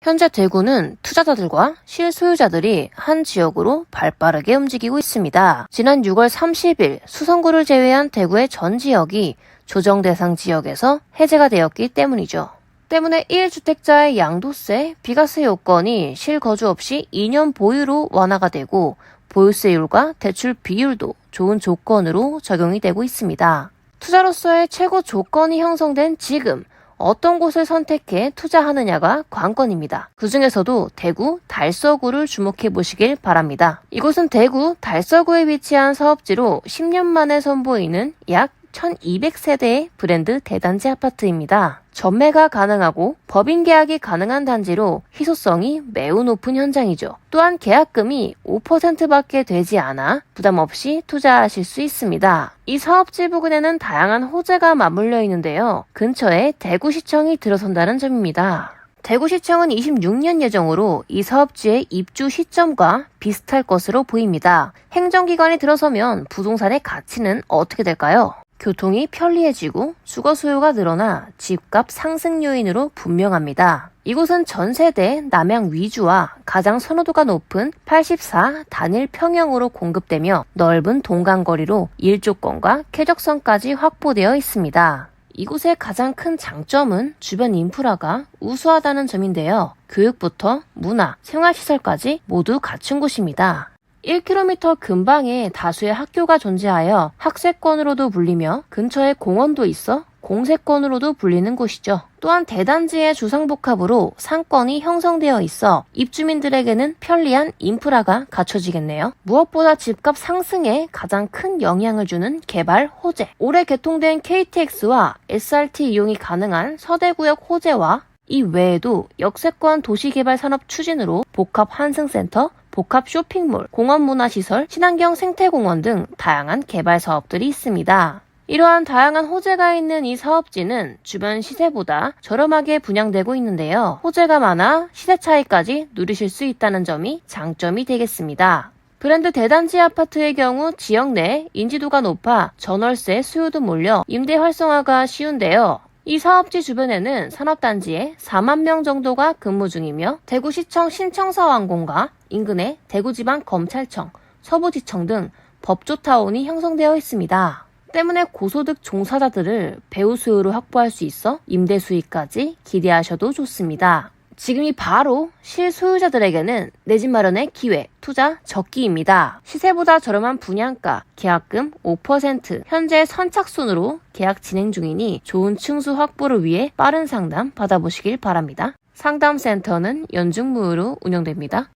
현재 대구는 투자자들과 실소유자들이 한 지역으로 발빠르게 움직이고 있습니다. 지난 6월 30일 수성구를 제외한 대구의 전 지역이 조정 대상 지역에서 해제가 되었기 때문이죠. 때문에 1주택자의 양도세, 비과세 요건이 실거주 없이 2년 보유로 완화가 되고 보유세율과 대출 비율도 좋은 조건으로 적용이 되고 있습니다. 투자로서의 최고 조건이 형성된 지금 어떤 곳을 선택해 투자하느냐가 관건입니다. 그 중에서도 대구 달서구를 주목해 보시길 바랍니다. 이곳은 대구 달서구에 위치한 사업지로 10년 만에 선보이는 약 1200세대의 브랜드 대단지 아파트입니다. 전매가 가능하고 법인 계약이 가능한 단지로 희소성이 매우 높은 현장이죠. 또한 계약금이 5%밖에 되지 않아 부담 없이 투자하실 수 있습니다. 이 사업지 부근에는 다양한 호재가 맞물려 있는데요. 근처에 대구시청이 들어선다는 점입니다. 대구시청은 26년 예정으로 이 사업지의 입주 시점과 비슷할 것으로 보입니다. 행정기관이 들어서면 부동산의 가치는 어떻게 될까요? 교통이 편리해지고 주거 수요가 늘어나 집값 상승 요인으로 분명합니다. 이곳은 전 세대 남양 위주와 가장 선호도가 높은 84 단일 평형으로 공급되며 넓은 동간거리로 일조권과 쾌적성까지 확보되어 있습니다. 이곳의 가장 큰 장점은 주변 인프라가 우수하다는 점인데요. 교육부터 문화, 생활시설까지 모두 갖춘 곳입니다. 1km 근방에 다수의 학교가 존재하여 학세권으로도 불리며 근처에 공원도 있어 공세권으로도 불리는 곳이죠. 또한 대단지의 주상복합으로 상권이 형성되어 있어 입주민들에게는 편리한 인프라가 갖춰지겠네요. 무엇보다 집값 상승에 가장 큰 영향을 주는 개발 호재. 올해 개통된 KTX와 SRT 이용이 가능한 서대구역 호재와 이 외에도 역세권 도시개발 산업 추진으로 복합 환승센터, 복합 쇼핑몰, 공원문화시설, 친환경 생태공원 등 다양한 개발 사업들이 있습니다. 이러한 다양한 호재가 있는 이 사업지는 주변 시세보다 저렴하게 분양되고 있는데요. 호재가 많아 시세 차이까지 누리실 수 있다는 점이 장점이 되겠습니다. 브랜드 대단지 아파트의 경우 지역 내 인지도가 높아 전월세 수요도 몰려 임대 활성화가 쉬운데요. 이 사업지 주변에는 산업단지에 4만 명 정도가 근무 중이며 대구시청 신청사완공과 인근의 대구지방검찰청, 서부지청 등 법조타운이 형성되어 있습니다. 때문에 고소득 종사자들을 배우 수요로 확보할 수 있어 임대 수익까지 기대하셔도 좋습니다. 지금이 바로 실소유자들에게는 내 집 마련의 기회, 투자 적기입니다. 시세보다 저렴한 분양가, 계약금 5%, 현재 선착순으로 계약 진행 중이니 좋은 층수 확보를 위해 빠른 상담 받아보시길 바랍니다. 상담센터는 연중무휴로 운영됩니다.